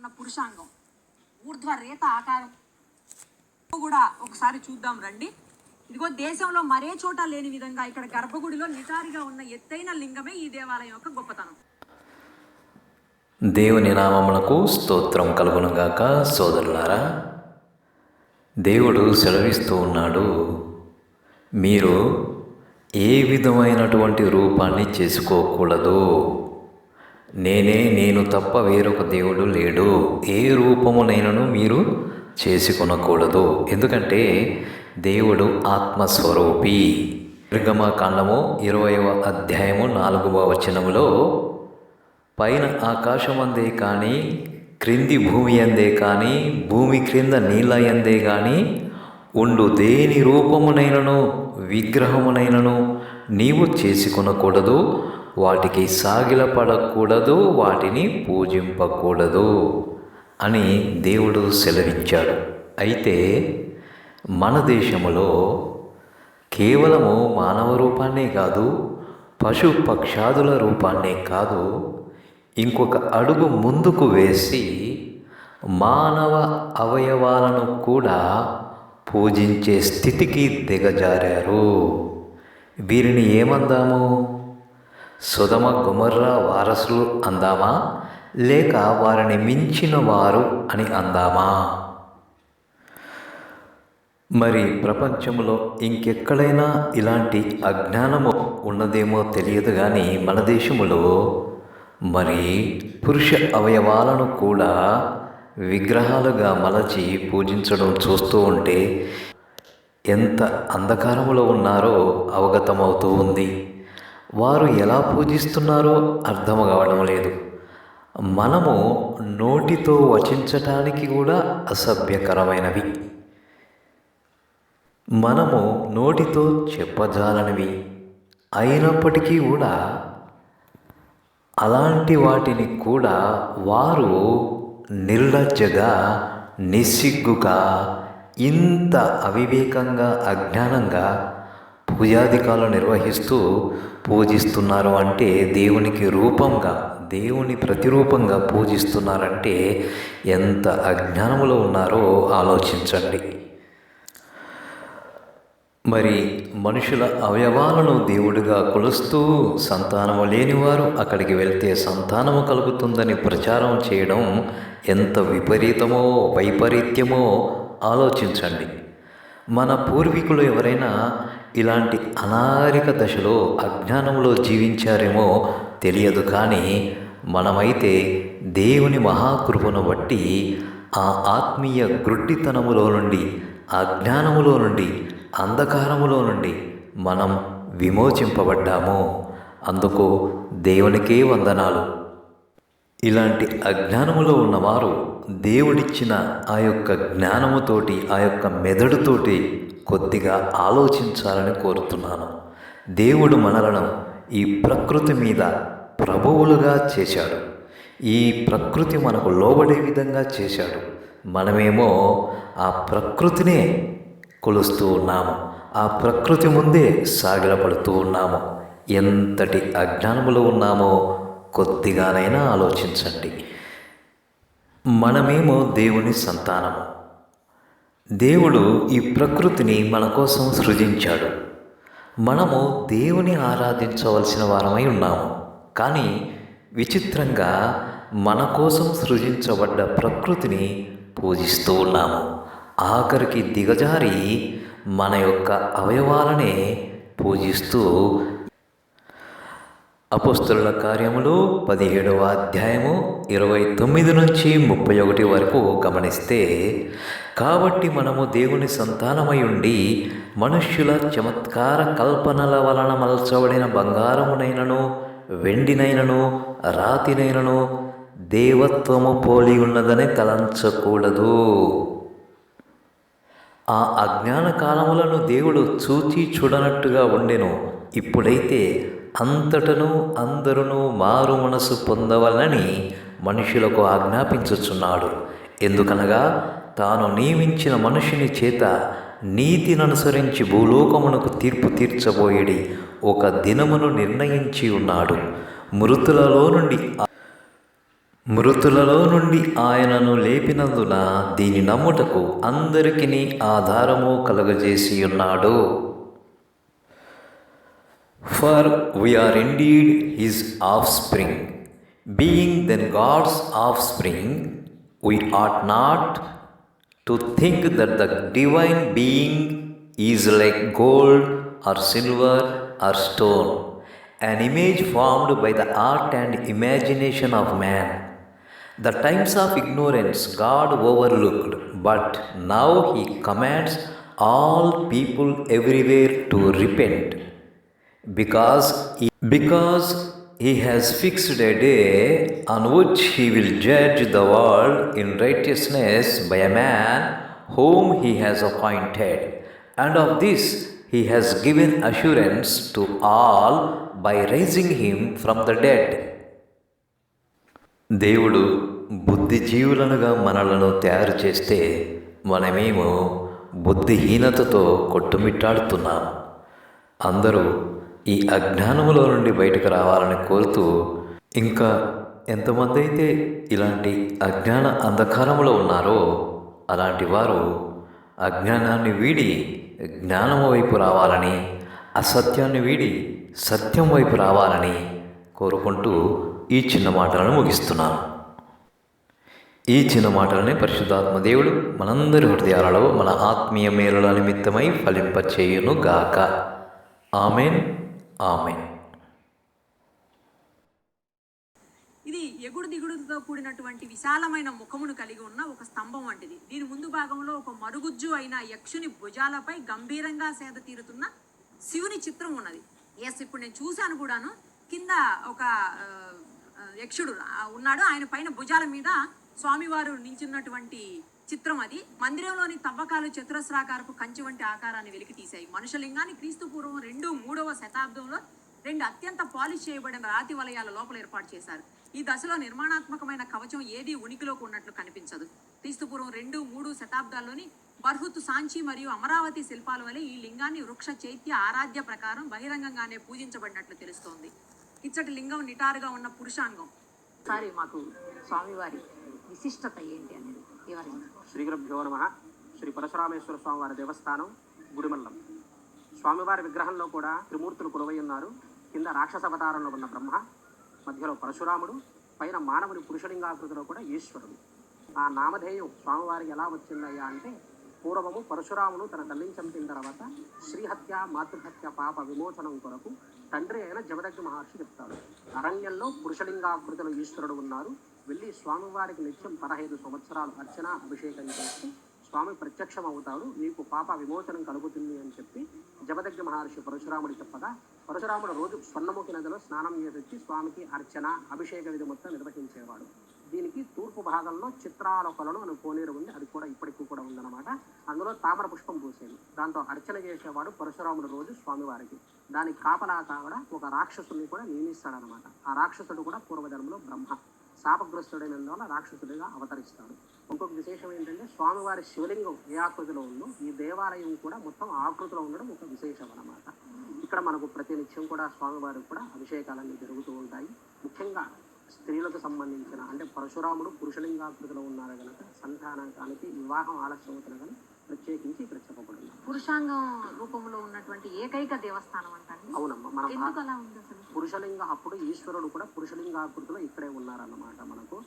ఉన్న పురుషాంగం. ఊర్ధ్వ రేత ఆకారం. కూడా ఒకసారి చూద్దాం రండి. ఇదిగో దేశంలో మరే చోట లేని విధంగా ఇక్కడ గర్భగుడిలో నిటారిగా ఉన్న ఎత్తైన లింగమే ఈ దేవాలయం యొక్క గొప్పతనం. దేవుని నామమునకు స్తోత్రం కలుగునుగాక సోదరులారా. దేవుడు సెలవిస్తూ ఉన్నాడు మీరు ఏ విధమైనటువంటి రూపాన్ని చేసుకోకూడదు. నేనే నేను తప్ప వేరొక దేవుడు లేడు. ఏ రూపమునైనను మీరు చేసుకొనకూడదు. ఎందుకంటే దేవుడు ఆత్మస్వరూపి. నిర్గమకాండము ఇరవైవ అధ్యాయము నాలుగవ వచనములో పైన ఆకాశమందే కానీ క్రింది భూమి అందే కానీ భూమి క్రింద నీళ్ళ అందే కానీ ఉండు దేని రూపమునైనను విగ్రహమునైనను నీవు చేసుకొనకూడదు. వాటికి సాగిలపడకూడదు వాటిని పూజింపకూడదు అని దేవుడు సెలవిచ్చాడు. అయితే మన దేశంలో కేవలము మానవ రూపాన్నే కాదు పశు పక్షాదుల రూపాన్నే కాదు ఇంకొక అడుగు ముందుకు వేసి మానవ అవయవాలను కూడా పూజించే స్థితికి దిగజారారు. వీరిని ఏమందాము? సుధమ గుమర్రా వారసులు అందామా? లేక వారిని మించిన వారు అని అందామా? మరి ప్రపంచంలో ఇంకెక్కడైనా ఇలాంటి అజ్ఞానము ఉన్నదేమో తెలియదు కానీ మన దేశంలో మరి పురుష అవయవాలను కూడా విగ్రహాలుగా మలచి పూజించడం చూస్తూ ఉంటే ఎంత అంధకారములో ఉన్నారో అవగతమవుతూ ఉంది. వారు ఎలా పూజిస్తున్నారో అర్థం కావడం లేదు. మనము నోటితో వచించటానికి కూడా అసభ్యకరమైనవి. మనము నోటితో చెప్పజాలనివి అయినప్పటికీ కూడా అలాంటి వాటిని కూడా వారు నిర్లజ్జగా నిస్సిగ్గుగా ఇంత అవివేకంగా అజ్ఞానంగా పూజాధికాలు నిర్వహిస్తూ పూజిస్తున్నారు అంటే దేవునికి రూపంగా దేవుని ప్రతిరూపంగా పూజిస్తున్నారంటే ఎంత అజ్ఞానములో ఉన్నారో ఆలోచించండి. మరి మనుషుల అవయవాలను దేవుడిగా కొలుస్తూ సంతానము లేనివారు అక్కడికి వెళ్తే సంతానము కలుగుతుందని ప్రచారం చేయడం ఎంత విపరీతమో వైపరీత్యమో ఆలోచించండి. మన పూర్వీకులు ఎవరైనా ఇలాంటి అనాగరిక దశలో అజ్ఞానంలో జీవించారేమో తెలియదు కానీ మనమైతే దేవుని మహాకృపను బట్టి ఆ ఆత్మీయ గ్రుడ్డితనములో నుండి అజ్ఞానములో నుండి అంధకారములో నుండి మనం విమోచింపబడ్డాము. అందుకు దేవునికే వందనాలు. ఇలాంటి అజ్ఞానములో ఉన్నవారు దేవుడిచ్చిన ఆ యొక్క జ్ఞానముతోటి ఆ యొక్క మెదడుతోటి కొద్దిగా ఆలోచించాలని కోరుతున్నాను. దేవుడు మనలను ఈ ప్రకృతి మీద ప్రభువులుగా చేశాడు. ఈ ప్రకృతి మనకు లోబడే విధంగా చేశాడు. మనమేమో ఆ ప్రకృతినే కొలుస్తూ ఉన్నాము. ఆ ప్రకృతి ముందే సాగిలపడుతూ ఉన్నాము. ఎంతటి అజ్ఞానములో ఉన్నామో కొద్దిగానైనా ఆలోచించండి. మనమేమో దేవుని సంతానము. దేవుడు ఈ ప్రకృతిని మన కోసం సృజించాడు. మనము దేవుని ఆరాధించవలసిన వారమై ఉన్నాము. కానీ విచిత్రంగా మన కోసం సృజించబడ్డ ప్రకృతిని పూజిస్తూ ఉన్నాము. ఆఖరికి దిగజారి మన యొక్క అవయవాలనే పూజిస్తూ అపుస్తుల కార్యములు పదిహేడవ అధ్యాయము ఇరవై తొమ్మిది నుంచి ముప్పై ఒకటి వరకు గమనిస్తే కాబట్టి మనము దేవుని సంతానమై ఉండి మనుష్యుల చమత్కార కల్పనల వలన మలచబడిన బంగారమునైనను వెండినైనను రాతినైనను దేవత్వము పోలి ఉన్నదని తలంచకూడదు. ఆ అజ్ఞాన కాలములను దేవుడు చూచి చూడనట్టుగా ఉండెను. ఇప్పుడైతే అంతటను అందరును మారు మనసు పొందవలని మనుషులకు ఆజ్ఞాపించుచున్నాడు. ఎందుకనగా తాను నియమించిన మనుషుని చేత నీతిని అనుసరించి భూలోకమునకు తీర్పు తీర్చబోయేడి ఒక దినమును నిర్ణయించి ఉన్నాడు. మృతులలో నుండి మృతులలో నుండి ఆయనను లేపినందున దీని నమ్ముటకు అందరికీ ఆధారము కలగజేసి ఉన్నాడు for we are indeed his offspring. Being then God's offspring, we ought not to think that the divine being is like gold or silver or stone, an image formed by the art and imagination of man. The times of ignorance God overlooked, but now he commands all people everywhere to repent because he, because he has fixed a day on which he will judge the world in righteousness by a man whom he has appointed and of this he has given assurance to all by raising him from the dead దేవుడు బుద్ధిజీవులనుగా మనలను తయారు చేస్తే మనమేమో బుద్ధిహీనతతో కొట్టుమిట్టాడుతున్నాం అందరూ ఈ అజ్ఞానములో నుండి బయటకు రావాలని కోరుతూ ఇంకా ఎంతమంది అయితే ఇలాంటి అజ్ఞాన అంధకారములో ఉన్నారో అలాంటి వారు అజ్ఞానాన్ని వీడి జ్ఞానం వైపు రావాలని అసత్యాన్ని వీడి సత్యం వైపు రావాలని కోరుకుంటూ ఈ చిన్న మాటలను ముగిస్తున్నాను. ఈ చిన్న మాటలనే పరిశుద్ధాత్మ దేవుడు మనందరి హృదయాలలో మన ఆత్మీయ మేలుల నిమిత్తమై ఫలింపచేయును గాక ఆమెన్. ఆమె ఇది ఎగుడు దిగుడుతో కూడినటువంటి విశాలమైన ముఖమును కలిగి ఉన్న ఒక స్తంభం వంటిది. దీని ముందు భాగంలో ఒక మరుగుజ్జు అయిన యక్షుని భుజాలపై గంభీరంగా సేద తీరుతున్న శివుని చిత్రం ఉన్నది. ఎస్ ఇప్పుడు నేను చూశాను కూడాను. కింద ఒక యక్షుడు ఉన్నాడు. ఆయన పైన భుజాల మీద స్వామివారు నించున్నటువంటి చిత్రం అది. మందిరంలోని తవ్వకాలు చతురస్రాకారపు కంచి వంటి ఆకారాన్ని వెలికి తీశాయి. మనుషలింగాన్ని క్రీస్తు పూర్వం రెండు మూడవ శతాబ్దంలో రెండు అత్యంత పాలిష్ చేయబడిన రాతి వలయాల లోపల ఏర్పాటు చేశారు. ఈ దశలో నిర్మాణాత్మకమైన కవచం ఏది ఉనికిలోకి ఉన్నట్లు కనిపించదు. క్రీస్తుపూర్వం రెండు మూడు శతాబ్దాల్లోని బర్హుత్ సాంచి మరియు అమరావతి శిల్పాల వలె ఈ లింగాన్ని వృక్ష చైత్య ఆరాధ్య ప్రకారం బహిరంగంగానే పూజించబడినట్లు తెలుస్తోంది. ఇచ్చటి లింగం నిటారుగా ఉన్న పురుషాంగం. సారీ మాకు స్వామివారి విశిష్టత ఏంటి అనేది వివరించారు శ్రీ గురుభ్యో నమ. శ్రీ పరశురామేశ్వర స్వామివారి దేవస్థానం గుడిమల్లం. స్వామివారి విగ్రహంలో కూడా త్రిమూర్తులు కొలువై ఉన్నారు. కింద రాక్షస అవతారంలో ఉన్న బ్రహ్మ మధ్యలో పరశురాముడు పైన మానవుని పురుషలింగాకృతిలో కూడా ఈశ్వరుడు. ఆ నామధేయం స్వామివారికి ఎలా వచ్చిందయ్యా అంటే పూర్వము పరశురాముడు తన తల్లిని చంపిన తర్వాత శ్రీహత్య మాతృహత్య పాప విమోచనం కొరకు తండ్రి అయిన జమదగ్ని మహర్షి చెప్తాడు. అరణ్యంలో పురుషలింగాకృతిలో ఈశ్వరుడు ఉన్నారు. వెళ్ళి స్వామివారికి నిత్యం పదహైదు సంవత్సరాలు అర్చన అభిషేకం చేసి స్వామి ప్రత్యక్షం అవుతాడు నీకు పాప విమోచనం కలుగుతుంది అని చెప్పి జమదగ్ని మహర్షి పరశురాముడు చెప్పగా పరశురాముడు రోజు స్వర్ణముఖి నదిలో స్నానం చేసొచ్చి స్వామికి అర్చన అభిషేక విధి మొత్తం నిర్వహించేవాడు. దీనికి తూర్పు భాగంలో చిత్రాలకలను అని కోనేరు ఉంది. అది కూడా ఇప్పటికీ కూడా ఉందన్నమాట. అందులో తామర పుష్పం పూసేది. దాంతో అర్చన చేసేవాడు పరశురాముడు రోజు స్వామివారికి. దానికి కాపలా కావడ ఒక రాక్షసుని కూడా నియమిస్తాడనమాట ఆ రాక్షసుడు కూడా పూర్వజన్మలో బ్రహ్మ. శాపగ్రస్తుడైనందువల్ల రాక్షసుడిగా అవతరిస్తాడు. ఇంకొక విశేషం ఏంటంటే స్వామివారి శివలింగం ఏ ఆకృతిలో ఉందో ఈ దేవాలయం కూడా మొత్తం ఆకృతిలో ఉండడం ఒక విశేషం అన్నమాట. ఇక్కడ మనకు ప్రతినిత్యం కూడా స్వామివారికి కూడా అభిషేకాలన్నీ జరుగుతూ ఉంటాయి. ముఖ్యంగా స్త్రీలకు సంబంధించిన అంటే పరశురాముడు పురుషలింగాకృతిలో ఉన్నారు కనుక సంతానానికి వివాహం ఆలస్యం అవుతున్న కానీ ప్రత్యేకించి ఇక్కడ చెప్పబడింది పురుషాంగం రూపంలో ఉన్నటువంటి ఏకైక దేవస్థానం అంటారు. అవునమ్మా మన ఎందుకు అలా ఉంది అసలు? పురుషలింగ అప్పుడు ఈశ్వరుడు కూడా పురుషలింగాకృతిలో ఇక్కడే ఉన్నారన్నమాట మనకు.